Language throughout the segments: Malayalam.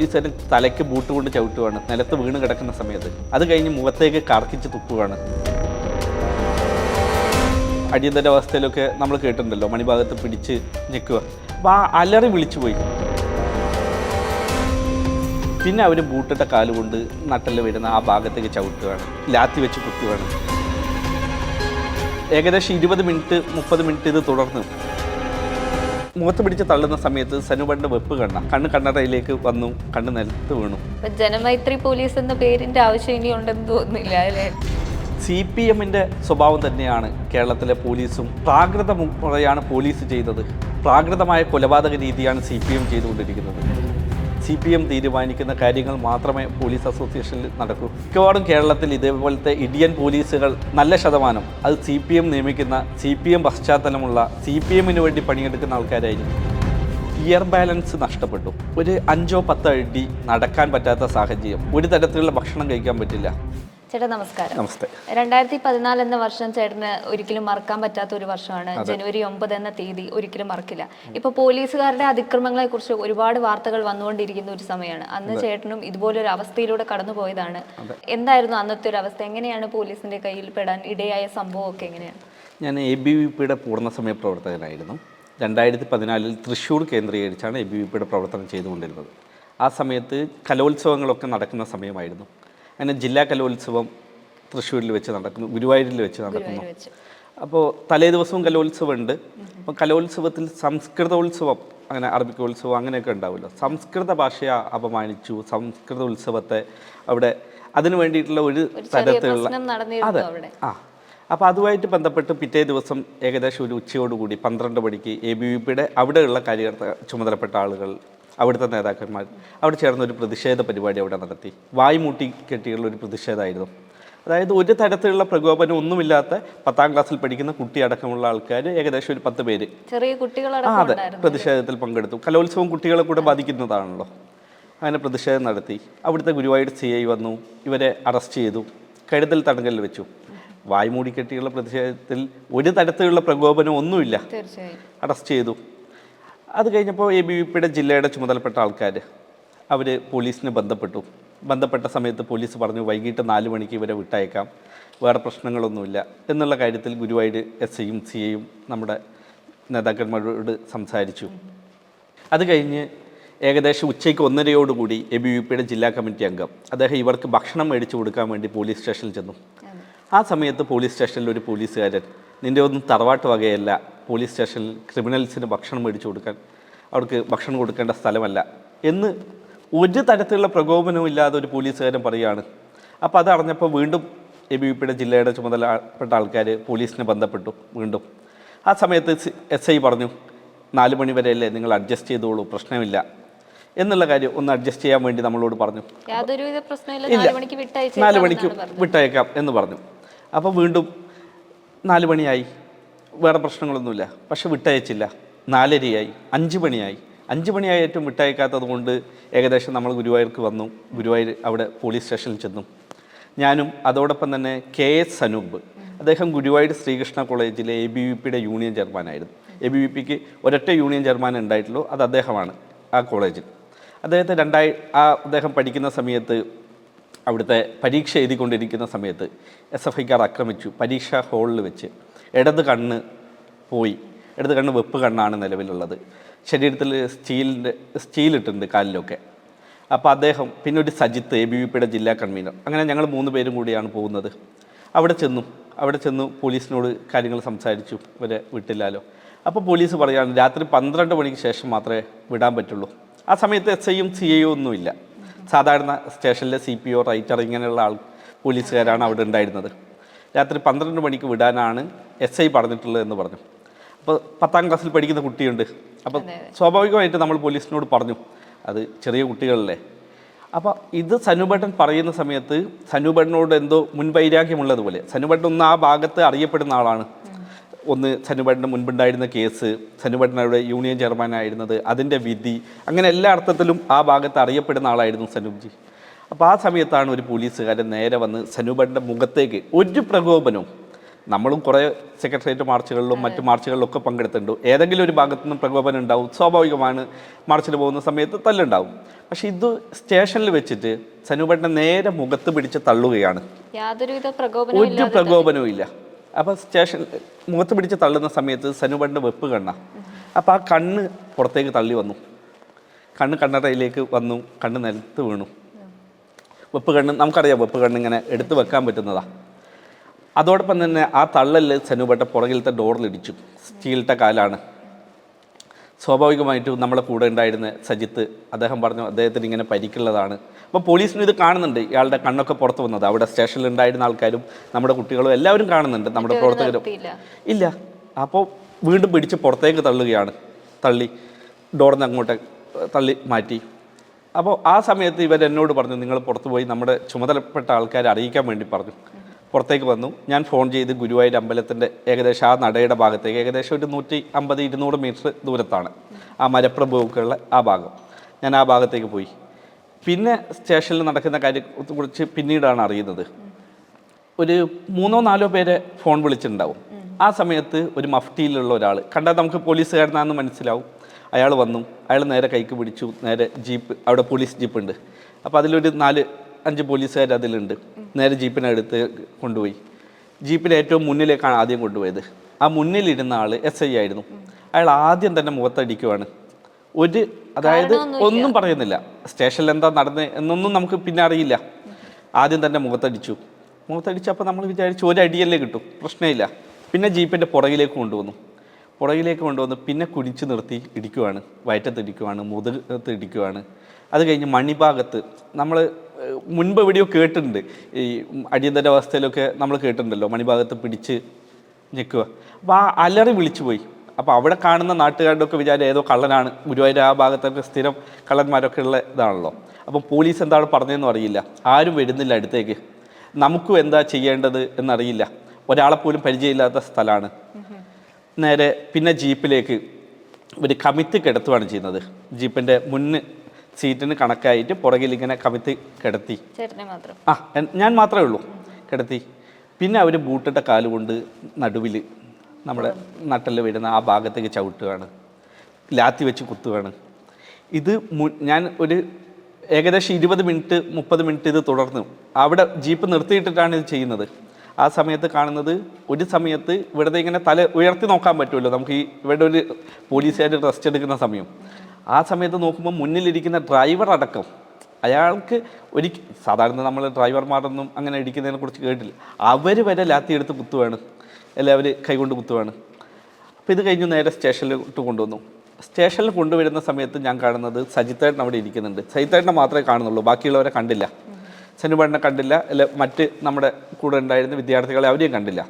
പോലീസുകാരൻ തലയ്ക്ക് ബൂട്ട് കൊണ്ട് ചവിട്ടുകയാണ് നിലത്ത് വീണ് കിടക്കുന്ന സമയത്ത്. അത് കഴിഞ്ഞ് മുഖത്തേക്ക് കറക്കിച്ച് തുപ്പുകയാണ് അടിയന്തരാവസ്ഥയിലൊക്കെ നമ്മൾ കേട്ടിട്ടുണ്ടല്ലോ. മണിഭാഗത്ത് പിടിച്ച് നിൽക്കുക അപ്പോൾ ആ അലറി വിളിച്ചു പോയി. പിന്നെ അവർ ബൂട്ടിട്ട കാലുകൊണ്ട് നട്ടൽ വരുന്ന ആ ഭാഗത്തേക്ക് ചവിട്ടുകയാണ് ലാത്തി വെച്ച് കുത്തുകയാണ് ഏകദേശം ഇരുപത് മിനിറ്റ് മുപ്പത് മിനിറ്റ് ഇത് തുടർന്നു. മുഖത്ത് പിടിച്ച് തള്ളുന്ന സമയത്ത് സനുബണ്ട് വെപ്പ് കണ്ണ. കണ്ണ് കണ്ണടയിലേക്ക് വന്നു കണ്ണ് നിലത്ത് വീണു. ജനമൈത്രി പോലീസ് എന്ന പേരിന്റെ ആവശ്യം ഇനി ഉണ്ടെന്ന് തോന്നുന്നില്ല അല്ലേ? സി പി എമ്മിന്റെ സ്വഭാവം തന്നെയാണ് കേരളത്തിലെ പോലീസും. പ്രാകൃത മുറയാണ് പോലീസ് ചെയ്തത്. പ്രാകൃതമായ കൊലപാതക രീതിയാണ് സി പി എം ചെയ്തുകൊണ്ടിരിക്കുന്നത്. സി പി എം തീരുമാനിക്കുന്ന കാര്യങ്ങൾ മാത്രമേ പോലീസ് അസോസിയേഷനിൽ നടക്കൂ. മിക്കവാറും കേരളത്തിൽ ഇതേപോലത്തെ ഇടിയൻ പോലീസുകൾ നല്ല ശതമാനം അത് സി പി എം നിയമിക്കുന്ന സി പി എം പശ്ചാത്തലമുള്ള സി പി എമ്മിന് വേണ്ടി പണിയെടുക്കുന്ന ആൾക്കാരായിരിക്കും. ഇയർ ബാലൻസ് നഷ്ടപ്പെട്ടു. ഒരു അഞ്ചോ പത്തോ അടി നടക്കാൻ പറ്റാത്ത സാഹചര്യം. ഒരു തരത്തിലുള്ള ഭക്ഷണം കഴിക്കാൻ പറ്റില്ല. ചേട്ടാ നമസ്കാരം. നമസ്തേ. രണ്ടായിരത്തി പതിനാല് എന്ന വർഷം ചേട്ടന് ഒരിക്കലും മറക്കാൻ പറ്റാത്ത ഒരു വർഷമാണ്. ജനുവരി ഒമ്പത് എന്ന തീയതി ഒരിക്കലും മറക്കില്ല. ഇപ്പൊ പോലീസുകാരുടെ അതിക്രമങ്ങളെ കുറിച്ച് ഒരുപാട് വാർത്തകൾ വന്നുകൊണ്ടിരിക്കുന്ന ഒരു സമയമാണ്. അന്ന് ചേട്ടനും ഇതുപോലൊരു അവസ്ഥയിലൂടെ കടന്നു പോയതാണ്. എന്തായിരുന്നു അന്നത്തെ ഒരു അവസ്ഥ? എങ്ങനെയാണ് പോലീസിന്റെ കയ്യിൽ പെടാൻ ഇടയായ സംഭവമൊക്കെ എങ്ങനെയാണ്? ഞാൻ എ ബി വി പിയുടെ പൂർണസമയ പ്രവർത്തകനായിരുന്നു രണ്ടായിരത്തി പതിനാലിൽ തൃശ്ശൂർ കേന്ദ്രീകരിച്ചാണ് എ ബി വി പിയുടെ പ്രവർത്തനം ചെയ്തുകൊണ്ടിരുന്നത്. ആ സമയത്ത് കലോത്സവങ്ങളൊക്കെ നടക്കുന്ന സമയമായിരുന്നു. അങ്ങനെ ജില്ലാ കലോത്സവം തൃശ്ശൂരിൽ വെച്ച് നടക്കുന്നു ഗുരുവായൂരിൽ വെച്ച് നടക്കുന്നു. അപ്പോൾ തലേ ദിവസവും കലോത്സവം ഉണ്ട് അപ്പോൾ കലോത്സവത്തിൽ സംസ്കൃതോത്സവം അങ്ങനെ അറബിക് അറബിക്കോത്സവം അങ്ങനെയൊക്കെ ഉണ്ടാവുമല്ലോ. സംസ്കൃത ഭാഷയെ അപമാനിച്ചു സംസ്കൃത ഉത്സവത്തെ അവിടെ അതിനു വേണ്ടിയിട്ടുള്ള ഒരു തരത്തിലുള്ള അതെ. ആ. അപ്പോൾ അതുമായിട്ട് ബന്ധപ്പെട്ട് പിറ്റേ ദിവസം ഏകദേശം ഒരു ഉച്ചയോടുകൂടി പന്ത്രണ്ട് മണിക്ക് എ ബി വി പിയുടെ അവിടെയുള്ള കാര്യകർത്ത ചുമതലപ്പെട്ട ആളുകൾ അവിടുത്തെ നേതാക്കന്മാർ. അവിടെ ചേർന്ന ഒരു പ്രതിഷേധ പരിപാടി അവിടെ നടത്തി. വായ്മൂട്ടി കെട്ടിയുള്ള ഒരു പ്രതിഷേധമായിരുന്നു. അതായത് ഒരു തരത്തിലുള്ള പ്രകോപനം ഒന്നുമില്ലാത്ത പത്താം ക്ലാസ്സിൽ പഠിക്കുന്ന കുട്ടി അടക്കമുള്ള ആൾക്കാർ ഏകദേശം ഒരു പത്ത് പേര്. ചെറിയ ആ അതെ. പ്രതിഷേധത്തിൽ പങ്കെടുത്തു. കലോത്സവം കുട്ടികളെ കൂടെ ബാധിക്കുന്നതാണല്ലോ. അങ്ങനെ പ്രതിഷേധം നടത്തി. അവിടുത്തെ ഗുരുവായൂർ സി ഐ വന്നു. ഇവരെ അറസ്റ്റ് ചെയ്തു. കരുതൽ തടങ്കലിൽ വെച്ചു. വായ്മൂടിക്കെട്ടിയുള്ള പ്രതിഷേധത്തിൽ ഒരു തരത്തിലുള്ള പ്രകോപനം ഒന്നുമില്ല. അറസ്റ്റ് ചെയ്തു. അത് കഴിഞ്ഞപ്പോൾ എ ബി വി പിയുടെ ജില്ലയുടെ ചുമതലപ്പെട്ട ആൾക്കാർ അവർ പോലീസിനെ ബന്ധപ്പെട്ടു. ബന്ധപ്പെട്ട സമയത്ത് പോലീസ് പറഞ്ഞു വൈകിട്ട് നാല് മണിക്ക് ഇവരെ വിട്ടയക്കാം. വേറെ പ്രശ്നങ്ങളൊന്നുമില്ല. എന്നുള്ള കാര്യത്തിൽ ഗുരുവായൂർ എസ് ഐയും സി ഐയും നമ്മുടെ നേതാക്കന്മാരോട് സംസാരിച്ചു. അത് കഴിഞ്ഞ് ഏകദേശം ഉച്ചയ്ക്ക് ഒന്നരയോടുകൂടി എ ബി വി പിയുടെ ജില്ലാ കമ്മിറ്റി അംഗം അദ്ദേഹം ഇവർക്ക് ഭക്ഷണം മേടിച്ചു കൊടുക്കാൻ വേണ്ടി പോലീസ് സ്റ്റേഷനിൽ ചെന്നു. ആ സമയത്ത് പോലീസ് സ്റ്റേഷനിൽ ഒരു പോലീസുകാരൻ നിന്റെ ഒന്നും തറവാട്ട് വകയല്ല. പോലീസ് സ്റ്റേഷനിൽ ക്രിമിനൽസിന് ഭക്ഷണം മേടിച്ചു കൊടുക്കാൻ അവർക്ക് ഭക്ഷണം കൊടുക്കേണ്ട സ്ഥലമല്ല. എന്ന് ഒരു തരത്തിലുള്ള പ്രകോപനവും ഇല്ലാതെ ഒരു പോലീസുകാരൻ പറയുകയാണ്. അപ്പോൾ അത് അറിഞ്ഞപ്പോൾ വീണ്ടും എ ബി വി പിയുടെ ജില്ലയുടെ ചുമതലപ്പെട്ട ആൾക്കാർ പോലീസിനെ ബന്ധപ്പെട്ടു വീണ്ടും. ആ സമയത്ത് എസ് ഐ പറഞ്ഞു നാല് മണി വരെയല്ലേ നിങ്ങൾ അഡ്ജസ്റ്റ് ചെയ്തോളൂ പ്രശ്നമില്ല. എന്നുള്ള കാര്യം ഒന്ന് അഡ്ജസ്റ്റ് ചെയ്യാൻ വേണ്ടി നമ്മളോട് പറഞ്ഞു. ഇല്ല. നാല് മണിക്ക് വിട്ടയക്കാം എന്ന് പറഞ്ഞു. അപ്പോൾ വീണ്ടും നാല് മണിയായി. വേറെ പ്രശ്നങ്ങളൊന്നുമില്ല. പക്ഷെ വിട്ടയച്ചില്ല. നാലരയായി. അഞ്ച് മണിയായി. അഞ്ച് മണിയായിട്ടും വിട്ടയക്കാത്തത് കൊണ്ട് ഏകദേശം നമ്മൾ ഗുരുവായൂർക്ക് വന്നു. ഗുരുവായൂർ അവിടെ പോലീസ് സ്റ്റേഷനിൽ ചെന്നു. ഞാനും അതോടൊപ്പം തന്നെ കെ എസ് സനൂപ് അദ്ദേഹം ഗുരുവായൂർ ശ്രീകൃഷ്ണ കോളേജിലെ എ ബി വി പിയുടെ യൂണിയൻ ചെയർമാനായിരുന്നു. എ ബി വി പിക്ക് ഒരൊറ്റ യൂണിയൻ ചെയർമാൻ ഉണ്ടായിട്ടുള്ളൂ. അത് അദ്ദേഹമാണ് ആ കോളേജിൽ. അദ്ദേഹത്തെ രണ്ടായി ആ അദ്ദേഹം പഠിക്കുന്ന സമയത്ത് അവിടുത്തെ പരീക്ഷ എഴുതിക്കൊണ്ടിരിക്കുന്ന സമയത്ത് എസ് എഫ് ഐക്കാർ ആക്രമിച്ചു. പരീക്ഷാ ഹാളിൽ വെച്ച്. ഇടത് കണ്ണ് പോയി. ഇടത് കണ്ണ് വെപ്പ് കണ്ണാണ് നിലവിലുള്ളത്. ശരീരത്തിൽ സ്റ്റീലിന്റെ സ്റ്റീലിട്ടുണ്ട് കാലിലൊക്കെ. അപ്പോൾ അദ്ദേഹം പിന്നെ ഒരു സജിത്ത് എ ബി വി പിയുടെ ജില്ലാ കൺവീനർ അങ്ങനെ ഞങ്ങൾ മൂന്ന് പേരും കൂടിയാണ് പോകുന്നത്. അവിടെ ചെന്നു. അവിടെ ചെന്നു പോലീസിനോട് കാര്യങ്ങൾ സംസാരിച്ചു. ഇവരെ വിട്ടില്ലാലോ. അപ്പോൾ പോലീസ് പറയുകയാണ് രാത്രി പന്ത്രണ്ട് മണിക്ക് ശേഷം മാത്രമേ വിടാൻ പറ്റുള്ളൂ. ആ സമയത്ത് എസ് ഐയും സി ഐ ഒന്നുമില്ല. സാധാരണ സ്റ്റേഷനിലെ സി പി ഒ റൈറ്റർ ഇങ്ങനെയുള്ള ആൾ പോലീസുകാരാണ് അവിടെ ഉണ്ടായിരുന്നത്. രാത്രി പന്ത്രണ്ട് മണിക്ക് വിടാനാണ് എസ് ഐ പറഞ്ഞിട്ടുള്ളത് എന്ന് പറഞ്ഞു. അപ്പോൾ പത്താം ക്ലാസ്സിൽ പഠിക്കുന്ന കുട്ടിയുണ്ട്. അപ്പോൾ സ്വാഭാവികമായിട്ട് നമ്മൾ പോലീസിനോട് പറഞ്ഞു അത് ചെറിയ കുട്ടികളല്ലേ? അപ്പോൾ ഇത് സനുഭട്ടൻ പറയുന്ന സമയത്ത് സനുഭട്ടനോട് എന്തോ മുൻവൈരാഗ്യമുള്ളതുപോലെ സനുഭട്ടൻ ഒന്ന് ആ ഭാഗത്ത് അറിയപ്പെടുന്ന ആളാണ്. ഒന്ന് സനുബട്ടന് മുൻപുണ്ടായിരുന്ന കേസ് സനുബട്ടനയുടെ യൂണിയൻ ചെയർമാനായിരുന്നത് അതിന്റെ വിധി അങ്ങനെ എല്ലാ അർത്ഥത്തിലും ആ ഭാഗത്ത് അറിയപ്പെടുന്ന ആളായിരുന്നു സനൂപ്ജി. അപ്പോൾ ആ സമയത്താണ് ഒരു പോലീസുകാരൻ നേരെ വന്ന് സനുബട്ടന്റെ മുഖത്തേക്ക് ഒരു പ്രകോപനവും നമ്മളും കുറേ സെക്രട്ടേറിയറ്റ് മാർച്ചുകളിലും മറ്റു മാർച്ചുകളിലും ഒക്കെ പങ്കെടുത്തിട്ടുണ്ട്. ഏതെങ്കിലും ഒരു ഭാഗത്തു നിന്നും പ്രകോപനം ഉണ്ടാവും സ്വാഭാവികമാണ് മാർച്ചിൽ പോകുന്ന സമയത്ത് തല്ലുണ്ടാവും. പക്ഷെ ഇത് സ്റ്റേഷനിൽ വെച്ചിട്ട് സനുപേട്ടനെ നേരെ മുഖത്ത് പിടിച്ച് തള്ളുകയാണ്. യാതൊരുവിധ പ്രകോപനവും ഒരു പ്രകോപനവും ഇല്ല. അപ്പോൾ സ്റ്റേഷൻ മുഖത്ത് പിടിച്ച് തള്ളുന്ന സമയത്ത് സനുപണ്ട് വെപ്പ് കണ്ണ. അപ്പോൾ ആ കണ്ണ് പുറത്തേക്ക് തള്ളി വന്നു. കണ്ണ് കണ്ണടയിലേക്ക് വന്നു കണ്ണ് നിലത്ത് വീണു. വെപ്പ് കണ്ണ് നമുക്കറിയാം വെപ്പ് കണ്ണ് ഇങ്ങനെ എടുത്തു വെക്കാൻ പറ്റുന്നതാ. അതോടൊപ്പം തന്നെ ആ തള്ളൽ സനുപട്ട പുറകിലത്തെ ഡോറിലിടിച്ചു സ്റ്റീലിട്ട കാലാണ്. സ്വാഭാവികമായിട്ടും നമ്മളെ കൂടെ ഉണ്ടായിരുന്ന സജിത്ത് അദ്ദേഹം പറഞ്ഞു അദ്ദേഹത്തിന് ഇങ്ങനെ പരിക്കുള്ളതാണ്. അപ്പോൾ പോലീസിനും ഇത് കാണുന്നുണ്ട്. ഇയാളുടെ കണ്ണൊക്കെ പുറത്ത് വന്നത്. അവിടെ സ്റ്റേഷനിൽ ഉണ്ടായിരുന്ന ആൾക്കാരും നമ്മുടെ കുട്ടികളും എല്ലാവരും കാണുന്നുണ്ട് നമ്മുടെ പ്രവർത്തകരും. ഇല്ല. അപ്പോൾ വീണ്ടും പിടിച്ച് പുറത്തേക്ക് തള്ളുകയാണ്. തള്ളി ഡോറിന്ന് അങ്ങോട്ട് തള്ളി മാറ്റി. അപ്പോൾ ആ സമയത്ത് ഇവർ എന്നോട് പറഞ്ഞു നിങ്ങൾ പുറത്തുപോയി നമ്മുടെ ചുമതലപ്പെട്ട ആൾക്കാരെ അറിയിക്കാൻ വേണ്ടി പറഞ്ഞു. പുറത്തേക്ക് വന്നു. ഞാൻ ഫോൺ ചെയ്ത് ഗുരുവായൂർ അമ്പലത്തിന്റെ ഏകദേശം ആ നടയുടെ ഭാഗത്തേക്ക് ഏകദേശം ഒരു നൂറ്റി അമ്പത് ഇരുന്നൂറ് മീറ്റർ ദൂരത്താണ് ആ മരപ്രഭുക്കളുടെ ആ ഭാഗം. ഞാൻ ആ ഭാഗത്തേക്ക് പോയി. പിന്നെ സ്റ്റേഷനിൽ നടക്കുന്ന കാര്യത്തെക്കുറിച്ച് പിന്നീടാണ് അറിയുന്നത്. ഒരു മൂന്നോ നാലോ പേരെ ഫോൺ വിളിച്ചിട്ടുണ്ടാവും. ആ സമയത്ത് ഒരു മഫ്റ്റിയിലുള്ള ഒരാൾ കണ്ടാൽ നമുക്ക് പോലീസുകാരനാണെന്ന് മനസ്സിലാവും. അയാൾ വന്നു. അയാൾ നേരെ കൈക്ക് പിടിച്ചു. നേരെ ജീപ്പ് അവിടെ പോലീസ് ജീപ്പ് ഉണ്ട് അപ്പോൾ അതിലൊരു നാല് അഞ്ച് പോലീസുകാർ അതിലുണ്ട്. നേരെ ജീപ്പിനടുത്ത് കൊണ്ടുപോയി. ജീപ്പിന് ഏറ്റവും മുന്നിലേക്കാണ് ആദ്യം കൊണ്ടുപോയത്. ആ മുന്നിലിരുന്ന ആൾ എസ് ഐ ആയിരുന്നു. അയാൾ ആദ്യം തന്നെ മുഖത്തടിക്കുവാണ്. ഒരു അതായത് ഒന്നും പറയുന്നില്ല. സ്റ്റേഷനിൽ എന്താ നടന്നത് എന്നൊന്നും നമുക്ക് പിന്നെ അറിയില്ല. ആദ്യം തന്നെ മുഖത്തടിച്ചു. മുഖത്തടിച്ചപ്പോൾ നമ്മൾ വിചാരിച്ചു ഒരു അടിയല്ലേ കിട്ടും. പ്രശ്നമില്ല. പിന്നെ ജീപ്പിന്റെ പുറകിലേക്ക് കൊണ്ടുവന്നു. പുറകിലേക്ക് കൊണ്ടുവന്ന് പിന്നെ കുടിച്ചു നിർത്തി ഇടിക്കുവാണ്. വയറ്റത്ത് ഇടിക്കുവാണ്. മുതുകത്ത് ഇടിക്കുവാണ്. അത് കഴിഞ്ഞ് മണിഭാഗത്ത് നമ്മൾ മുൻപ് എവിടെയോ കേട്ടിട്ടുണ്ട്. ഈ അടിയന്തരാവസ്ഥയിലൊക്കെ നമ്മൾ കേട്ടിട്ടുണ്ടല്ലോ മണിഭാഗത്ത് പിടിച്ച് നിൽക്കുക അപ്പോൾ ആ അലറി വിളിച്ചു പോയി. അപ്പോൾ അവിടെ കാണുന്ന നാട്ടുകാരുടെ ഒക്കെ വിചാരം ഏതോ കള്ളനാണ്. ഗുരുവായൂർ ആ ഭാഗത്തൊക്കെ സ്ഥിരം കള്ളന്മാരൊക്കെ ഉള്ള ഇതാണല്ലോ. അപ്പം പോലീസ് എന്താണ് പറഞ്ഞതെന്നും അറിയില്ല. ആരും വരുന്നില്ല അടുത്തേക്ക്. നമുക്കും എന്താ ചെയ്യേണ്ടത് എന്നറിയില്ല. ഒരാളെ പോലും പരിചയമില്ലാത്ത സ്ഥലമാണ്. നേരെ പിന്നെ ജീപ്പിലേക്ക് ഒരു കമിത്തി കിടത്തുകയാണ് ചെയ്യുന്നത്. ജീപ്പിന്റെ മുന്ന് സീറ്റിന് കണക്കായിട്ട് പുറകിൽ ഇങ്ങനെ കമിത്തി കിടത്തി. ആ ഞാൻ മാത്രമേ ഉള്ളൂ. കിടത്തി. പിന്നെ അവർ ബൂട്ടിട്ട കാലുകൊണ്ട് നടുവിൽ നമ്മുടെ നട്ടൽ വരുന്ന ആ ഭാഗത്തേക്ക് ചവിട്ടുകയാണ് ലാത്തി വെച്ച് കുത്തുകയാണ് ഇത് മു- ഞാൻ ഒരു ഏകദേശം ഇരുപത് മിനിറ്റ് മുപ്പത് മിനിറ്റ് ഇത് തുടർന്നു. അവിടെ ജീപ്പ് നിർത്തിയിട്ടിട്ടാണ് ഇത് ചെയ്യുന്നത്. ആ സമയത്ത് കാണുന്നത് ഒരു സമയത്ത് ഇവിടുത്തെ ഇങ്ങനെ തല ഉയർത്തി നോക്കാൻ പറ്റുമല്ലോ. നമുക്ക് ഈ ഇവിടെ ഒരു പോലീസുകാർ റെസ്റ്റ് എടുക്കുന്ന സമയം. ആ സമയത്ത് നോക്കുമ്പോൾ മുന്നിലിരിക്കുന്ന ഡ്രൈവർ അടക്കം. അയാൾക്ക് ഒരു സാധാരണ നമ്മൾ ഡ്രൈവർമാരൊന്നും അങ്ങനെ ഇടിക്കുന്നതിനെ കുറിച്ച് കേട്ടില്ല. അവർ വരെ ലാത്തി എടുത്ത് കുത്തുവാണ്. എല്ലാവരും കൈകൊണ്ട് കുത്തുവാണ്. അപ്പോൾ ഇത് കഴിഞ്ഞ് നേരെ സ്റ്റേഷനിലോട്ട് കൊണ്ടുവന്നു. സ്റ്റേഷനിൽ കൊണ്ടുവരുന്ന സമയത്ത് ഞാൻ കാണുന്നത് സജിത്തേട്ടൻ അവിടെ ഇരിക്കുന്നുണ്ട്. സജിത്തേട്ടനെ മാത്രമേ കാണുന്നുള്ളൂ. ബാക്കിയുള്ളവരെ കണ്ടില്ല. സെനുപാടിനെ കണ്ടില്ല. അല്ല മറ്റ് നമ്മുടെ കൂടെ ഉണ്ടായിരുന്ന വിദ്യാർത്ഥികളെ അവരെയും കണ്ടില്ല.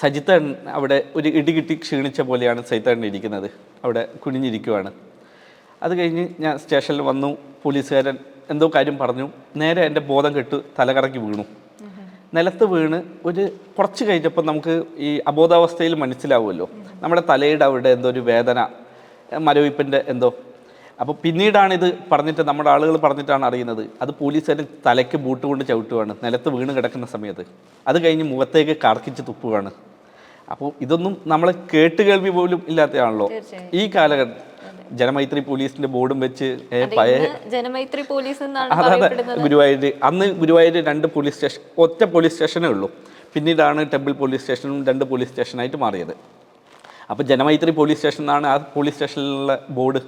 സജിത്തേട്ടൻ അവിടെ ഒരു ഇടി കിട്ടി ക്ഷീണിച്ച പോലെയാണ് സജിത്തേട്ടൻ ഇരിക്കുന്നത്. അവിടെ കുനിഞ്ഞിരിക്കുവാണ്. അത് കഴിഞ്ഞ് ഞാൻ സ്റ്റേഷനിൽ വന്നു പോലീസുകാരൻ എന്തോ കാര്യം പറഞ്ഞു. നേരെ എന്റെ ബോധം കെട്ട് തലകറക്കി വീണു. നിലത്ത് വീണ് ഒരു കുറച്ച് കഴിഞ്ഞപ്പോൾ നമുക്ക് ഈ അബോധാവസ്ഥയിൽ മനസ്സിലാവുമല്ലോ. നമ്മുടെ തലയുടെ അവിടെ എന്തോ ഒരു വേദന മരവിപ്പിന്റെ എന്തോ. അപ്പോൾ പിന്നീടാണ് ഇത് പറഞ്ഞിട്ട് നമ്മുടെ ആളുകൾ പറഞ്ഞിട്ടാണ് അറിയുന്നത്. അത് പോലീസുകാരൻ തലയ്ക്ക് ബൂട്ട് കൊണ്ട് ചവിട്ടുവാണ്. നിലത്ത് വീണ് കിടക്കുന്ന സമയത്ത്. അത് കഴിഞ്ഞ് മുഖത്തേക്ക് കാർക്കിച്ച് തുപ്പുവാണ്. അപ്പോൾ ഇതൊന്നും നമ്മൾ കേട്ടുകേൾവി പോലും ഇല്ലാത്തതാണല്ലോ. ഈ കാലഘട്ടം ജനമൈത്രി പോലീസിന്റെ ബോർഡും വെച്ച് പഴയ ജനമൈത്രി പോലീസ് എന്നാണ് അതെ ഗുരുവായൂർ അന്ന് ഗുരുവായൂർ രണ്ട് പോലീസ് സ്റ്റേഷൻ ഒറ്റ പോലീസ് സ്റ്റേഷനേ ഉള്ളൂ. പിന്നീടാണ് ടെമ്പിൾ പോലീസ് സ്റ്റേഷനും രണ്ട് പോലീസ് സ്റ്റേഷനായിട്ട് മാറിയത്. അപ്പോൾ ജനമൈത്രി പോലീസ് സ്റ്റേഷൻ എന്നാണ് ആ പോലീസ് സ്റ്റേഷനിലുള്ള ബോർഡ്.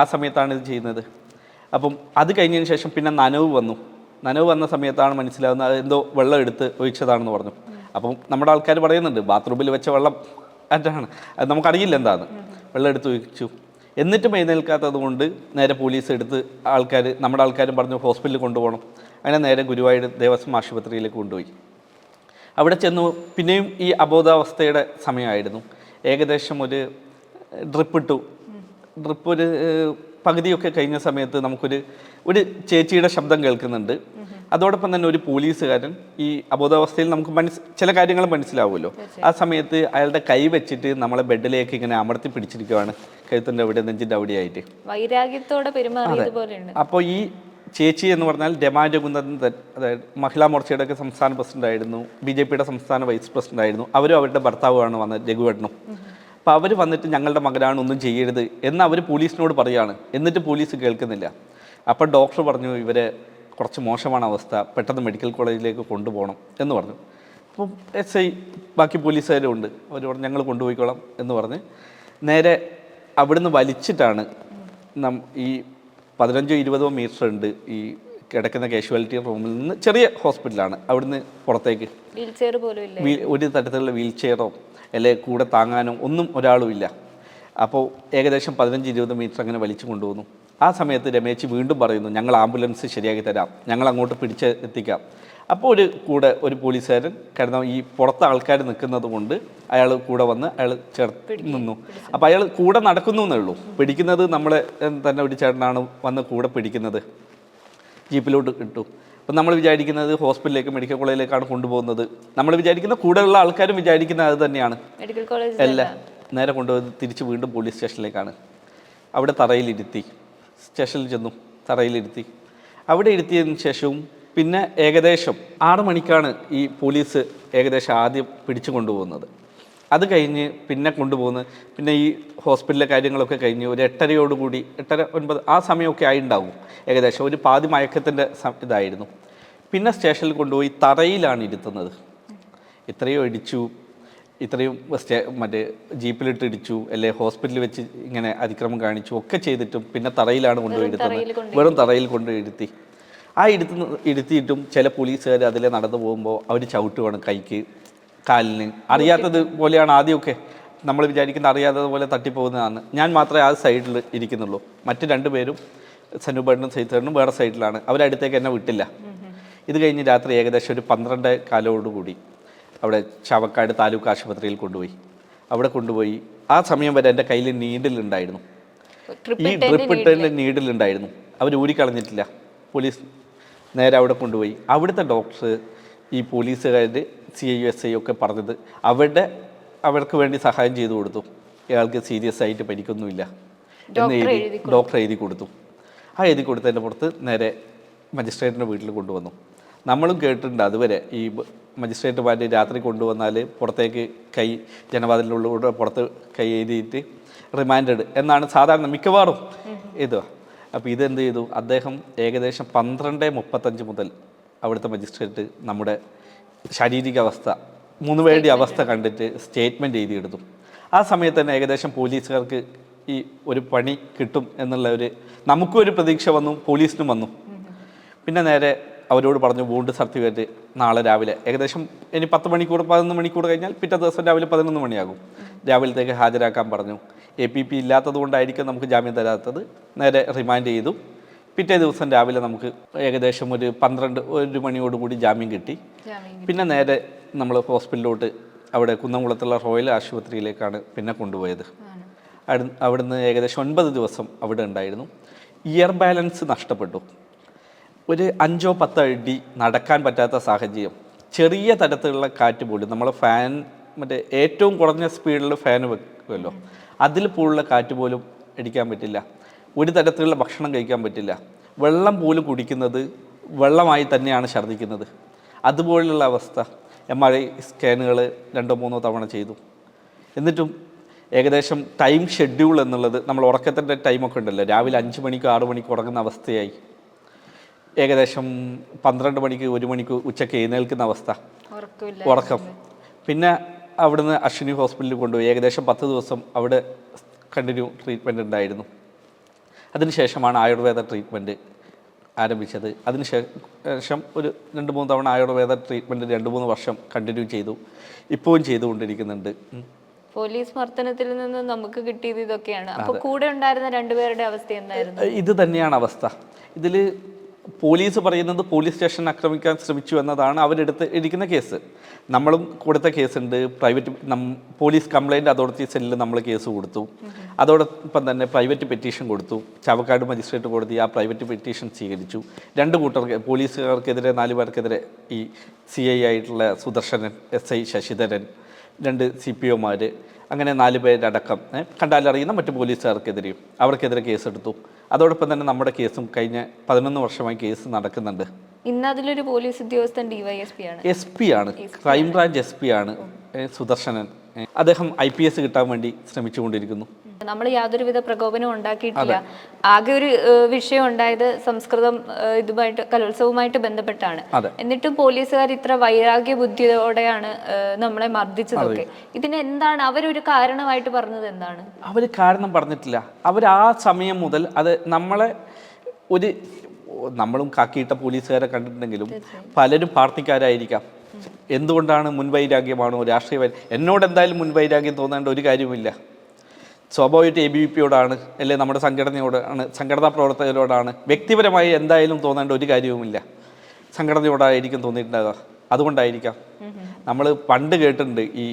ആ സമയത്താണ് ഇത് ചെയ്യുന്നത്. അപ്പം അത് കഴിഞ്ഞതിന് ശേഷം പിന്നെ നനവ് വന്നു. നനവ് വന്ന സമയത്താണ് മനസ്സിലാവുന്നത് അത് എന്തോ വെള്ളം എടുത്ത് ഒഴിച്ചതാണെന്ന് പറഞ്ഞു. അപ്പം നമ്മുടെ ആൾക്കാർ പറയുന്നുണ്ട് ബാത്റൂമിൽ വെച്ച വെള്ളം. അതാണ്. അത് നമുക്കറിയില്ല എന്താണ് വെള്ളം എടുത്ത് ഒഴിച്ചു. എന്നിട്ടും എഴുന്നേൽക്കാത്തത് കൊണ്ട് നേരെ പോലീസ് എടുത്ത് ആൾക്കാർ നമ്മുടെ ആൾക്കാരും പറഞ്ഞു ഹോസ്പിറ്റലിൽ കൊണ്ടുപോകണം. അങ്ങനെ നേരെ ഗുരുവായൂർ ദേവസ്വം ആശുപത്രിയിലേക്ക് കൊണ്ടുപോയി. അവിടെ ചെന്നു പിന്നെയും ഈ അബോധാവസ്ഥയുടെ സമയമായിരുന്നു. ഏകദേശം ഒരു ഡ്രിപ്പ് ഇട്ടു. ഡ്രിപ്പ് ഒരു പകുതിയൊക്കെ കഴിഞ്ഞ സമയത്ത് നമുക്കൊരു ഒരു ചേച്ചിയുടെ ശബ്ദം കേൾക്കുന്നുണ്ട്. അതോടൊപ്പം തന്നെ ഒരു പോലീസുകാരൻ ഈ അബോധാവസ്ഥയിൽ നമുക്ക് മനസ്സ് ചില കാര്യങ്ങൾ മനസ്സിലാവുമല്ലോ. ആ സമയത്ത് അയാളുടെ കൈ വെച്ചിട്ട് നമ്മളെ ബെഡിലേക്ക് ഇങ്ങനെ അമർത്തി പിടിച്ചിരിക്കുവാണ്. കഴുത്തിന്റെ അവിടെ നെഞ്ചിന്റെ അവിടെയായിട്ട് വൈരാഗ്യത്തോടെ പെരുമാറിയത് പോലെയുണ്ട്. അപ്പോൾ ഈ ചേച്ചി എന്ന് പറഞ്ഞാൽ രമാജ കുന്ദൻ അതായത് മഹിളാ മോർച്ചയുടെ ഒക്കെ സംസ്ഥാന പ്രസിഡന്റ് ആയിരുന്നു ബി ജെ പിയുടെ സംസ്ഥാന വൈസ് പ്രസിഡന്റ് ആയിരുന്നു. അവരും അവരുടെ ഭർത്താവുമാണ് വന്നത് രഘുവേട്ടനും. അപ്പോൾ അവർ വന്നിട്ട് ഞങ്ങളുടെ മകനാണ് ഒന്നും ചെയ്യരുത് എന്ന് അവർ പോലീസിനോട് പറയുകയാണ് എന്നിട്ട് പോലീസ് കേൾക്കുന്നില്ല. അപ്പോൾ ഡോക്ടർ പറഞ്ഞു ഇവരെ കുറച്ച് മോശമാണ് അവസ്ഥ പെട്ടെന്ന് മെഡിക്കൽ കോളേജിലേക്ക് കൊണ്ടുപോകണം എന്ന് പറഞ്ഞു. അപ്പോൾ എസ് ഐ ബാക്കി പോലീസുകാരും ഉണ്ട്. അവർ പറഞ്ഞു ഞങ്ങൾ കൊണ്ടുപോയിക്കോളാം എന്ന് പറഞ്ഞ് നേരെ അവിടുന്ന് വലിച്ചിട്ടാണ് നം ഈ പതിനഞ്ചോ ഇരുപതോ മീറ്റർ ഉണ്ട് ഈ കിടക്കുന്ന കാഷ്വാലിറ്റി റൂമിൽ നിന്ന് ചെറിയ ഹോസ്പിറ്റലാണ് അവിടുന്ന് പുറത്തേക്ക്. ഒരു തരത്തിലുള്ള വീൽ ചെയറോ അല്ലെ കൂടെ താങ്ങാനോ ഒന്നും ഒരാളും ഇല്ല. അപ്പോൾ ഏകദേശം പതിനഞ്ച് ഇരുപത് മീറ്റർ അങ്ങനെ വലിച്ചു കൊണ്ടുപോകുന്നു ആ സമയത്ത് രമേശ് വീണ്ടും പറയുന്നു ഞങ്ങൾ ആംബുലൻസ് ശരിയാക്കി തരാം. ഞങ്ങൾ അങ്ങോട്ട് പിടിച്ച് എത്തിക്കാം. അപ്പോൾ ഒരു കൂടെ ഒരു പോലീസുകാരൻ കാരണം ഈ പുറത്ത് ആൾക്കാർ നിൽക്കുന്നത് കൊണ്ട് അയാൾ കൂടെ വന്ന് അയാൾ ചേർത്ത് നിന്നു. അപ്പോൾ അയാൾ കൂടെ നടക്കുന്നു എന്നേ ഉള്ളൂ. പിടിക്കുന്നത് നമ്മളെ തന്നെ ഒരു ചേട്ടനാണ് വന്ന് കൂടെ പിടിക്കുന്നത്. ജീപ്പിലോട്ട് ഇട്ടു. അപ്പം നമ്മൾ വിചാരിക്കുന്നത് ഹോസ്പിറ്റലിലേക്ക് മെഡിക്കൽ കോളേജിലേക്കാണ് കൊണ്ടുപോകുന്നത്. നമ്മൾ വിചാരിക്കുന്ന കൂടെയുള്ള ആൾക്കാരും വിചാരിക്കുന്നത് അത് തന്നെയാണ്. മെഡിക്കൽ കോളേജ് അല്ല നേരെ കൊണ്ടുപോയി തിരിച്ച് വീണ്ടും പോലീസ് സ്റ്റേഷനിലേക്കാണ്. അവിടെ തറയിലിരുത്തി. സ്റ്റേഷനിൽ ചെന്നു തറയിലിരുത്തി. അവിടെ ഇരുത്തിയതിന് ശേഷവും പിന്നെ ഏകദേശം ആറ് മണിക്കാണ് ഈ പോലീസ് ഏകദേശം ആദ്യം പിടിച്ചു കൊണ്ടുപോകുന്നത്. അത് കഴിഞ്ഞ് പിന്നെ കൊണ്ടുപോകുന്നത്. പിന്നെ ഈ ഹോസ്പിറ്റലിലെ കാര്യങ്ങളൊക്കെ കഴിഞ്ഞ് ഒരു എട്ടരയോടുകൂടി എട്ടര ഒൻപത് ആ സമയമൊക്കെ ആയിണ്ടാവും. ഏകദേശം ഒരു പാതി മയക്കത്തിന്റെ ഇതായിരുന്നു. പിന്നെ സ്റ്റേഷനിൽ കൊണ്ടുപോയി തറയിലാണ് ഇരുത്തുന്നത്. ഇത്രയും ഇടിച്ചു ഇത്രയും സ്റ്റേ മറ്റേ ജീപ്പിലിട്ട് ഇടിച്ചു അല്ലെ ഹോസ്പിറ്റലിൽ വെച്ച് ഇങ്ങനെ അതിക്രമം കാണിച്ചു ഒക്കെ ചെയ്തിട്ടും പിന്നെ തറയിലാണ് കൊണ്ടുപോയി ഇരുത്തുന്നത്. വെറും തറയിൽ കൊണ്ടുപോയി ഇരുത്തി. ആ ഇടുത്ത് ഇടുത്തിയിട്ടും ചില പോലീസുകാർ അതിലെ നടന്നു പോകുമ്പോൾ അവർ ചവിട്ടുവാണ് കൈക്ക് കാലിന്. അറിയാത്തത് പോലെയാണ് ആദ്യമൊക്കെ നമ്മൾ വിചാരിക്കുന്ന അറിയാത്തത് പോലെ തട്ടിപ്പോകുന്നതാണ്. ഞാൻ മാത്രമേ ആ സൈഡിൽ ഇരിക്കുന്നുള്ളൂ. മറ്റ് രണ്ടുപേരും സനുബേട്ടനും സൈത്തേട്ടനും വേറെ സൈഡിലാണ് അവരടുത്തേക്ക് എന്നെ വിട്ടില്ല. ഇത് കഴിഞ്ഞ് രാത്രി ഏകദേശം ഒരു പന്ത്രണ്ട് കാലോടുകൂടി അവിടെ ചാവക്കാട് താലൂക്ക് ആശുപത്രിയിൽ കൊണ്ടുപോയി. അവിടെ കൊണ്ടുപോയി. ആ സമയം വരെ എന്റെ കയ്യിൽ നീഡിലുണ്ടായിരുന്നു ഈ ഡ്രിപ്പിട്ടതിന്റെ നീഡിലുണ്ടായിരുന്നു അവർ ഊരിക്കളഞ്ഞിട്ടില്ല. പോലീസ് നേരെ അവിടെ കൊണ്ടുപോയി. അവിടുത്തെ ഡോക്ടർ ഈ പോലീസുകാർ സി ഐ എസ് ഐ ഒക്കെ പറഞ്ഞത് അവരുടെ അവർക്ക് വേണ്ടി സഹായം ചെയ്തു കൊടുത്തു. ഇയാൾക്ക് സീരിയസ് ആയിട്ട് പരിക്കൊന്നുമില്ല എന്ന് എഴുതി ഡോക്ടർ എഴുതി കൊടുത്തു. ആ എഴുതി കൊടുത്തതിന്റെ പുറത്ത് നേരെ മജിസ്ട്രേറ്റിന്റെ വീട്ടിൽ കൊണ്ടുവന്നു. നമ്മളും കേട്ടിട്ടുണ്ട് അതുവരെ ഈ മജിസ്ട്രേറ്റ് മജിസ്ട്രേറ്റുമാർ രാത്രി കൊണ്ടുവന്നാൽ പുറത്തേക്ക് കൈ ജനവാതിലിനുള്ളിലൂടെ പുറത്ത് കൈ എഴുതിയിട്ട് റിമാൻഡഡ് എന്നാണ് സാധാരണ മിക്കവാറും ഇത് അപ്പോൾ ഇതെന്ത് ചെയ്തു? അദ്ദേഹം ഏകദേശം പന്ത്രണ്ട് മുപ്പത്തഞ്ച് മുതൽ അവിടുത്തെ മജിസ്ട്രേറ്റ് നമ്മുടെ ശാരീരിക അവസ്ഥ മൂന്ന് പേരുടെ അവസ്ഥ കണ്ടിട്ട് സ്റ്റേറ്റ്മെന്റ് എഴുതിയെടുത്തു. ആ സമയത്ത് തന്നെ ഏകദേശം പോലീസുകാർക്ക് ഈ ഒരു പണി കിട്ടും എന്നുള്ള ഒരു നമുക്കും ഒരു പ്രതീക്ഷ വന്നു പോലീസിനും വന്നു. പിന്നെ നേരെ അവരോട് പറഞ്ഞു വൂണ്ട് സർട്ടിഫിക്കറ്റ് നാളെ രാവിലെ. ഏകദേശം ഇനി പത്ത് മണിക്കൂർ പതിനൊന്ന് മണിക്കൂർ കഴിഞ്ഞാൽ പിറ്റേ ദിവസം രാവിലെ പതിനൊന്ന് മണിയാകും. രാവിലത്തേക്ക് ഹാജരാക്കാൻ പറഞ്ഞു. എ പി പി ഇല്ലാത്തത് കൊണ്ടായിരിക്കും നമുക്ക് ജാമ്യം തരാത്തത്. നേരെ റിമാൻഡ് ചെയ്തു. പിറ്റേ ദിവസം രാവിലെ നമുക്ക് ഏകദേശം ഒരു പന്ത്രണ്ട് ഒരു മണിയോടുകൂടി ജാമ്യം കിട്ടി. പിന്നെ നേരെ നമ്മൾ ഹോസ്പിറ്റലിലോട്ട് അവിടെ കുന്നംകുളത്തുള്ള റോയൽ ആശുപത്രിയിലേക്കാണ് പിന്നെ കൊണ്ടുപോയത്. അവിടെ അവിടുന്ന് ഏകദേശം ഒൻപത് ദിവസം അവിടെ ഉണ്ടായിരുന്നു. ഇയർ ബാലൻസ് നഷ്ടപ്പെട്ടു. ഒരു അഞ്ചോ പത്തോ അടി നടക്കാൻ പറ്റാത്ത സാഹചര്യം. ചെറിയ തരത്തിലുള്ള കാറ്റ് പോലും നമ്മൾ ഫാൻ മറ്റേ ഏറ്റവും കുറഞ്ഞ സ്പീഡിൽ ഫാൻ വെക്കുമല്ലോ. അതിൽ പോലുള്ള കാറ്റ് പോലും അടിക്കാൻ പറ്റില്ല. ഒരു തരത്തിലുള്ള ഭക്ഷണം കഴിക്കാൻ പറ്റില്ല. വെള്ളം പോലും കുടിക്കുന്നത് വെള്ളമായി തന്നെയാണ് ഛർദ്ദിക്കുന്നത്. അതുപോലുള്ള അവസ്ഥ. എം ആർ ഐ സ്കാനുകൾ രണ്ടോ മൂന്നോ തവണ ചെയ്തു. എന്നിട്ടും ഏകദേശം ടൈം ഷെഡ്യൂൾ എന്നുള്ളത് നമ്മൾ ഉറക്കത്തിന്റെ ടൈമൊക്കെ ഉണ്ടല്ലോ. രാവിലെ അഞ്ച് മണിക്ക് ആറ് മണിക്ക് ഉറങ്ങുന്ന അവസ്ഥയായി. ഏകദേശം പന്ത്രണ്ട് മണിക്ക് ഒരു മണിക്ക് ഉച്ചയ്ക്ക് എഴുന്നേൽക്കുന്ന അവസ്ഥ. ഉറക്കം. പിന്നെ അവിടുന്ന് അശ്വിനി ഹോസ്പിറ്റലിൽ കൊണ്ടുപോയി. ഏകദേശം പത്ത് ദിവസം അവിടെ കണ്ടിന്യൂ ട്രീറ്റ്മെന്റ് ഉണ്ടായിരുന്നു. അതിനുശേഷമാണ് ആയുർവേദ ട്രീറ്റ്മെന്റ് ആരംഭിച്ചത്. അതിന് ശേഷം ഒരു രണ്ട് മൂന്ന് തവണ ആയുർവേദ ട്രീറ്റ്മെന്റ് രണ്ട് മൂന്ന് വർഷം കണ്ടിന്യൂ ചെയ്തു. ഇപ്പോഴും ചെയ്തുകൊണ്ടിരിക്കുന്നുണ്ട്. പോലീസ് മർദ്ദനത്തിൽ നിന്ന് നമുക്ക് കിട്ടിയത് ഇതൊക്കെയാണ്. അപ്പോൾ കൂടെ ഉണ്ടായിരുന്ന രണ്ടുപേരുടെ അവസ്ഥ എന്തായിരുന്നു? ഇത് തന്നെയാണ് അവസ്ഥ. ഇതിൽ പോലീസ് പറയുന്നത് പോലീസ് സ്റ്റേഷൻ ആക്രമിക്കാൻ ശ്രമിച്ചു എന്നതാണ് അവരെടുത്ത് ഇരിക്കുന്ന കേസ്. നമ്മളും കൊടുത്ത കേസുണ്ട്. പ്രൈവറ്റ് നം പോലീസ് കംപ്ലൈന്റ് അതോറിറ്റി സെല്ലിൽ നമ്മൾ കേസ് കൊടുത്തു. അതോടൊപ്പം തന്നെ പ്രൈവറ്റ് പെറ്റീഷൻ കൊടുത്തു. ചാവക്കാട് മജിസ്ട്രേറ്റ് കോടതി ആ പ്രൈവറ്റ് പെറ്റീഷൻ സ്വീകരിച്ചു. രണ്ട് കൂട്ടർക്ക് പോലീസുകാർക്കെതിരെ നാല് പേർക്കെതിരെ ഈ സി ഐ ആയിട്ടുള്ള സുദർശനൻ എസ് ഐ ശശിധരൻ രണ്ട് സി പി ഒമാർ അങ്ങനെ നാല് പേരടക്കം കണ്ടാലറിയുന്ന മറ്റ് പോലീസുകാർക്കെതിരെയും അവർക്കെതിരെ കേസെടുത്തു. അതോടൊപ്പം തന്നെ നമ്മുടെ കേസും കഴിഞ്ഞ പതിനൊന്ന് വർഷമായി കേസ് നടക്കുന്നുണ്ട്. ഇന്ന് അതിലൊരു പോലീസ് ഉദ്യോഗസ്ഥൻ ഡിവൈഎസ്പി ആണ്. എസ് പി ആണ്. ക്രൈംബ്രാഞ്ച് എസ് പി ആണ്. സുദർശനൻ. അദ്ദേഹം ഐ പി എസ് കിട്ടാൻ വേണ്ടി ശ്രമിച്ചുകൊണ്ടിരിക്കുന്നു. നമ്മൾ യാതൊരുവിധ പ്രകോപനവും ഉണ്ടാക്കിയിട്ടില്ല. ആകെ ഒരു വിഷയം ഉണ്ടായത് സംസ്കൃതം ഇതുമായിട്ട് കലോത്സവവുമായിട്ട് ബന്ധപ്പെട്ടാണ്. എന്നിട്ടും പോലീസുകാർ ഇത്ര വൈരാഗ്യ ബുദ്ധിയോടെയാണ് നമ്മളെ മർദ്ദിച്ചതൊക്കെ. ഇതിന് എന്താണ് അവരൊരു കാരണമായിട്ട് പറഞ്ഞത് എന്താണ്? അവർ കാരണം പറഞ്ഞിട്ടില്ല. അവർ ആ സമയം മുതൽ അത് നമ്മളെ ഒരു നമ്മളും കാക്കിയിട്ട പോലീസുകാരെ കണ്ടിട്ടുണ്ടെങ്കിലും പലരും പാർട്ടിക്കാരായിരിക്കാം. എന്തുകൊണ്ടാണ് മുൻവൈരാഗ്യമാണോ രാഷ്ട്രീയ എന്നോട് എന്തായാലും മുൻവൈരാഗ്യം തോന്നേണ്ട ഒരു കാര്യമില്ല സ്വാഭാവികമായിട്ട് എ ബി വി പിയോടാണ് അല്ലെങ്കിൽ നമ്മുടെ സംഘടനയോടാണ് സംഘടനാ പ്രവർത്തകരോടാണ് വ്യക്തിപരമായി എന്തായാലും തോന്നേണ്ട ഒരു കാര്യവുമില്ല. സംഘടനയോടായിരിക്കും തോന്നിയിട്ടുണ്ടാകുക അതുകൊണ്ടായിരിക്കാം. നമ്മൾ പണ്ട് കേട്ടിട്ടുണ്ട് ഈ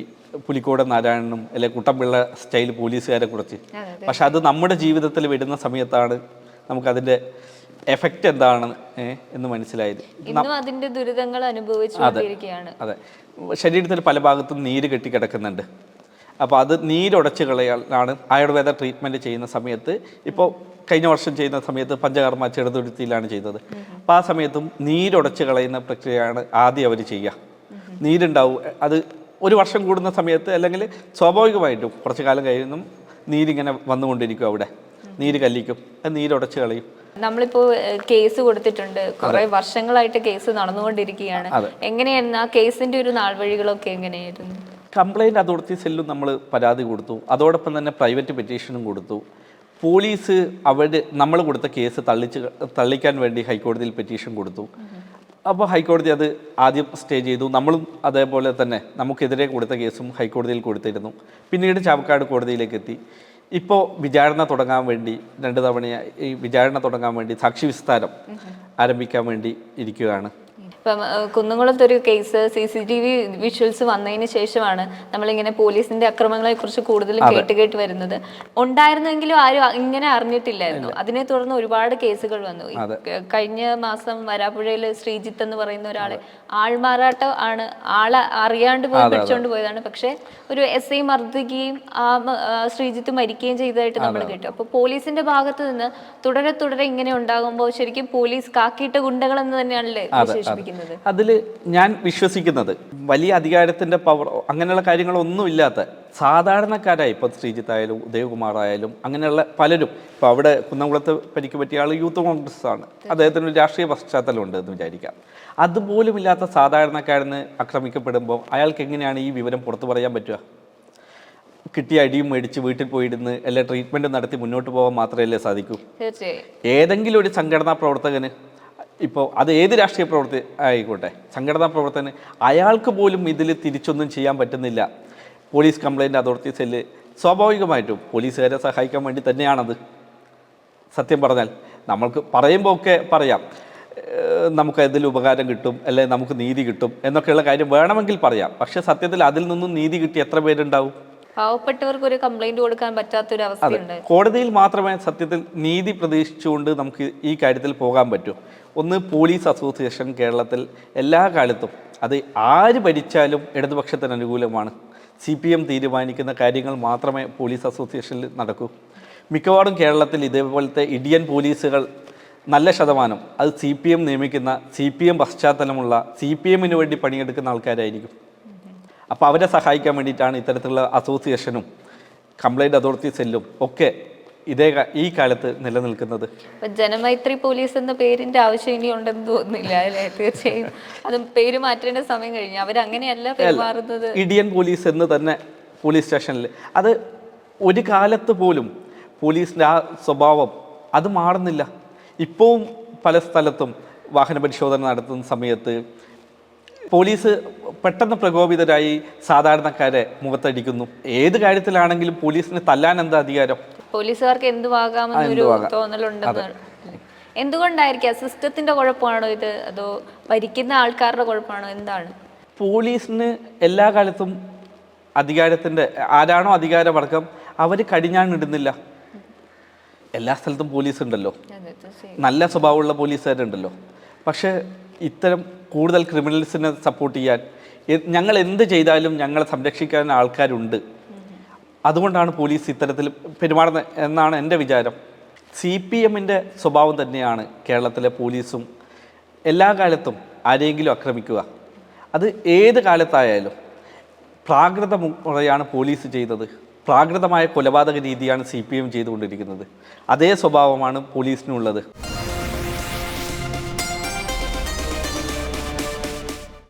പുലിക്കോട് നാരായണനും അല്ലെ കുട്ടമ്പിള്ള സ്റ്റൈൽ പോലീസുകാരെ കുറിച്ച്. പക്ഷെ അത് നമ്മുടെ ജീവിതത്തിൽ വരുന്ന സമയത്താണ് നമുക്കതിന്റെ എഫക്റ്റ് എന്താണ് എന്ന് മനസ്സിലായത്. അതിന്റെ ദുരിതങ്ങൾ അനുഭവിച്ചുകൊണ്ടിരിക്കുകയാണ് അതെ ശരീരത്തിൽ പല ഭാഗത്തും നീര് കെട്ടി കിടക്കുന്നുണ്ട് അപ്പോൾ അത് നീരൊടച്ച് കളയാനാണ് ആയുർവേദ ട്രീറ്റ്മെന്റ് ചെയ്യുന്ന സമയത്ത് ഇപ്പോൾ കഴിഞ്ഞ വർഷം ചെയ്യുന്ന സമയത്ത് പഞ്ചകർമ്മ ചെറുതുരുത്തിയിലാണ് ചെയ്തത്. അപ്പോൾ ആ സമയത്തും നീരൊടച്ച് കളയുന്ന പ്രക്രിയയാണ് ആദ്യം അവർ ചെയ്യുക. നീരുണ്ടാവും അത് ഒരു വർഷം കൂടുന്ന സമയത്ത് അല്ലെങ്കിൽ സ്വാഭാവികമായിട്ടും കുറച്ച് കാലം കഴിയുമ്പം നീരിങ്ങനെ വന്നുകൊണ്ടിരിക്കും അവിടെ. നീര് കല്ലിക്കും അത് നീരൊടച്ച് കളയും. നമ്മളിപ്പോ കേസ് കൊടുത്തിട്ടുണ്ട്. കുറെ വർഷങ്ങളായിട്ട് കേസ് നടന്നുകൊണ്ടിരിക്കുകയാണ്. എങ്ങനെയായിരുന്നു? ആ കേസിന്റെ ഒരു നാൾവഴികളൊക്കെ എങ്ങനെയായിരുന്നു? കംപ്ലൈന്റ് അതോറിറ്റി സെല്ലും നമ്മൾ പരാതി കൊടുത്തു. അതോടൊപ്പം തന്നെ പ്രൈവറ്റ് പെറ്റീഷനും കൊടുത്തു. പോലീസ് അവർ നമ്മൾ കൊടുത്ത കേസ് തള്ളിച്ച് തള്ളിക്കാൻ വേണ്ടി ഹൈക്കോടതിയിൽ പെറ്റീഷൻ കൊടുത്തു. അപ്പോൾ ഹൈക്കോടതി അത് ആദ്യം സ്റ്റേ ചെയ്തു. നമ്മളും അതേപോലെ തന്നെ നമുക്കെതിരെ കൊടുത്ത കേസും ഹൈക്കോടതിയിൽ കൊടുത്തിരുന്നു. പിന്നീട് ചാവക്കാട് കോടതിയിലേക്ക് എത്തി ഇപ്പോൾ വിചാരണ തുടങ്ങാൻ വേണ്ടി രണ്ട് തവണയായി ഈ വിചാരണ തുടങ്ങാൻ വേണ്ടി സാക്ഷി വിസ്താരം ആരംഭിക്കാൻ വേണ്ടി ഇരിക്കുകയാണ്. ഇപ്പം കുന്നംകുളത്ത് ഒരു case C C T V visuals വന്നതിന് ശേഷമാണ് നമ്മളിങ്ങനെ പോലീസിന്റെ അക്രമങ്ങളെ കുറിച്ച് കൂടുതൽ കേട്ട് കേട്ട് വരുന്നത്. ഉണ്ടായിരുന്നെങ്കിലും ആരും ഇങ്ങനെ അറിഞ്ഞിട്ടില്ലായിരുന്നു. അതിനെ തുടർന്ന് ഒരുപാട് കേസുകൾ വന്നു. കഴിഞ്ഞ മാസം വരാപ്പുഴയിൽ ശ്രീജിത്ത് എന്ന് പറയുന്ന ഒരാളെ ആൾമാറാട്ടം ആണ് ആളെ അറിയാണ്ട് പോയി പിടിച്ചോണ്ട് പോയതാണ്. പക്ഷെ ഒരു എസ് ഐ മർദ്ദിക്കുകയും ആ ആ ശ്രീജിത്ത് മരിക്കുകയും ചെയ്തതായിട്ട് നമ്മൾ കേട്ടു. അപ്പൊ പോലീസിന്റെ ഭാഗത്ത് നിന്ന് തുടരെ തുടരെ ഇങ്ങനെ ഉണ്ടാകുമ്പോൾ ശരിക്കും പോലീസ് കാക്കിയിട്ട ഗുണ്ടകൾ എന്ന് തന്നെയാണല്ലേ വിശേഷിപ്പിക്കുന്നത്. അതിൽ ഞാൻ വിശ്വസിക്കുന്നത് വലിയ അധികാരത്തിന്റെ പവർ അങ്ങനെയുള്ള കാര്യങ്ങളൊന്നും ഇല്ലാത്ത സാധാരണക്കാരായി ഇപ്പം ശ്രീജിത്ത് ആയാലും ഉദയകുമാർ ആയാലും അങ്ങനെയുള്ള പലരും ഇപ്പം അവിടെ കുന്നംകുളത്ത് പരിക്ക് പറ്റിയ ആൾ യൂത്ത് കോൺഗ്രസ് ആണ് അദ്ദേഹത്തിന് ഒരു രാഷ്ട്രീയ പശ്ചാത്തലമുണ്ട് എന്ന് വിചാരിക്കാം. അതുപോലും ഇല്ലാത്ത സാധാരണക്കാരന് ആക്രമിക്കപ്പെടുമ്പോൾ അയാൾക്ക് എങ്ങനെയാണ് ഈ വിവരം പുറത്തു പറയാൻ പറ്റുക? കിട്ടിയ അടിയും മേടിച്ച് വീട്ടിൽ പോയിരുന്ന് എല്ലാ ട്രീറ്റ്മെന്റും നടത്തി മുന്നോട്ട് പോകാൻ മാത്രമല്ലേ സാധിക്കൂ? ഏതെങ്കിലും ഒരു സംഘടനാ പ്രവർത്തകന് ഇപ്പോൾ അത് ഏത് രാഷ്ട്രീയ പ്രവർത്തി ആയിക്കോട്ടെ സംഘടനാ പ്രവർത്തനം അയാൾക്ക് പോലും ഇതിൽ തിരിച്ചൊന്നും ചെയ്യാൻ പറ്റുന്നില്ല. പോലീസ് കംപ്ലൈന്റ് അതോറിറ്റി സെല്ല് സ്വാഭാവികമായിട്ടും പോലീസുകാരെ സഹായിക്കാൻ വേണ്ടി തന്നെയാണത്. സത്യം പറഞ്ഞാൽ നമ്മൾക്ക് പറയുമ്പോൾ ഒക്കെ പറയാം നമുക്ക് അതിൽ ഉപകാരം കിട്ടും അല്ലെങ്കിൽ നമുക്ക് നീതി കിട്ടും എന്നൊക്കെയുള്ള കാര്യം വേണമെങ്കിൽ പറയാം. പക്ഷേ സത്യത്തിൽ അതിൽ നിന്നും നീതി കിട്ടി എത്ര പേരുണ്ടാവും? പാവപ്പെട്ടവർക്ക് ഒരു കംപ്ലൈന്റ് കൊടുക്കാൻ പറ്റാത്തൊരു അവസ്ഥയുണ്ട്. കോടതിയിൽ മാത്രമേ സത്യത്തിൽ നീതി പ്രതീക്ഷിച്ചുകൊണ്ട് നമുക്ക് ഈ കാര്യത്തിൽ പോകാൻ പറ്റൂ. ഒന്ന് പോലീസ് അസോസിയേഷൻ കേരളത്തിൽ എല്ലാ കാലത്തും അത് ആര് ഭരിച്ചാലും ഇടതുപക്ഷത്തിന് അനുകൂലമാണ്. സി പി എം തീരുമാനിക്കുന്ന കാര്യങ്ങൾ മാത്രമേ പോലീസ് അസോസിയേഷനിൽ നടക്കൂ. മിക്കവാറും കേരളത്തിൽ ഇതേപോലത്തെ ഇടിയൻ പോലീസുകൾ നല്ല ശതമാനം അത് സി പി എം നിയമിക്കുന്ന സി പി എം പശ്ചാത്തലമുള്ള സി പി എമ്മിന് വേണ്ടി പണിയെടുക്കുന്ന ആൾക്കാരായിരിക്കും. അപ്പോൾ അവരെ സഹായിക്കാൻ വേണ്ടിയിട്ടാണ് ഇത്തരത്തിലുള്ള അസോസിയേഷനും കംപ്ലൈന്റ് അതോറിറ്റി സെല്ലും ഒക്കെ ഇതേ ഈ കാലത്ത് നിലനിൽക്കുന്നത്. ജനമൈത്രി പോലീസ് എന്ന പേരിന്റെ ആവശ്യം ഇനി ഉണ്ടെന്ന് തോന്നുന്നില്ല അല്ലേ? തീർച്ചയായും. അത് പേര് മാറ്റേണ്ട സമയം കഴിഞ്ഞു. അവരങ്ങനെയല്ല പെരുമാറുന്നത്? ഇടിയൻ പോലീസ് എന്ന് തന്നെ പോലീസ് സ്റ്റേഷനിൽ അത് ഒരു കാലത്ത് പോലും പോലീസിന്റെ ആ സ്വഭാവം അത് മാറുന്നില്ല. ഇപ്പോഴും പല സ്ഥലത്തും വാഹന പരിശോധന നടത്തുന്ന സമയത്ത് പോലീസ് പെട്ടെന്ന് പ്രകോപിതരായി സാധാരണക്കാരെ മുഖത്തടിക്കുന്നു. ഏത് കാര്യത്തിലാണെങ്കിലും പോലീസിന് തല്ലാൻ എന്താ അധികാരം? പോലീസുകാർക്ക് എന്തുവാകാമെന്നൊരു തോന്നലുണ്ടെന്ന് എന്തുകൊണ്ടായിരിക്കാം? സിസ്റ്റത്തിന്റെ കുഴപ്പമാണോ ഇത്? അതോ ഭരിക്കുന്ന ആൾക്കാരുടെ കുഴപ്പമാണോ? എന്താണ്? പോലീസിന് എല്ലാ കാലത്തും അധികാരത്തിന്റെ ആരാണോ അധികാരവർഗം അവർ കടിഞ്ഞാണിടുന്നില്ല എല്ലാ സ്ഥലത്തും പോലീസ് ഉണ്ടല്ലോ നല്ല സ്വഭാവമുള്ള പോലീസുകാരുണ്ടല്ലോ. പക്ഷേ ഇത്തരം കൂടുതൽ ക്രിമിനൽസിനെ സപ്പോർട്ട് ചെയ്യാൻ. ഞങ്ങൾ എന്ത് ചെയ്താലും ഞങ്ങളെ സംരക്ഷിക്കാൻ ആൾക്കാരുണ്ട്. അതുകൊണ്ടാണ് പോലീസ് ഇത്തരത്തിൽ പെരുമാറുന്നത് എന്നാണ് എന്റെ വിചാരം. സി പി എമ്മിന്റെ സ്വഭാവം തന്നെയാണ് കേരളത്തിലെ പോലീസും എല്ലാ കാലത്തും ആരെങ്കിലും ആക്രമിക്കുക. അത് ഏത് കാലത്തായാലും പ്രാകൃത മുറയാണ് പോലീസ് ചെയ്തത്. പ്രാകൃതമായ കൊലപാതക രീതിയാണ് സി പി എം ചെയ്തുകൊണ്ടിരിക്കുന്നത്. അതേ സ്വഭാവമാണ് പോലീസിനുള്ളത്.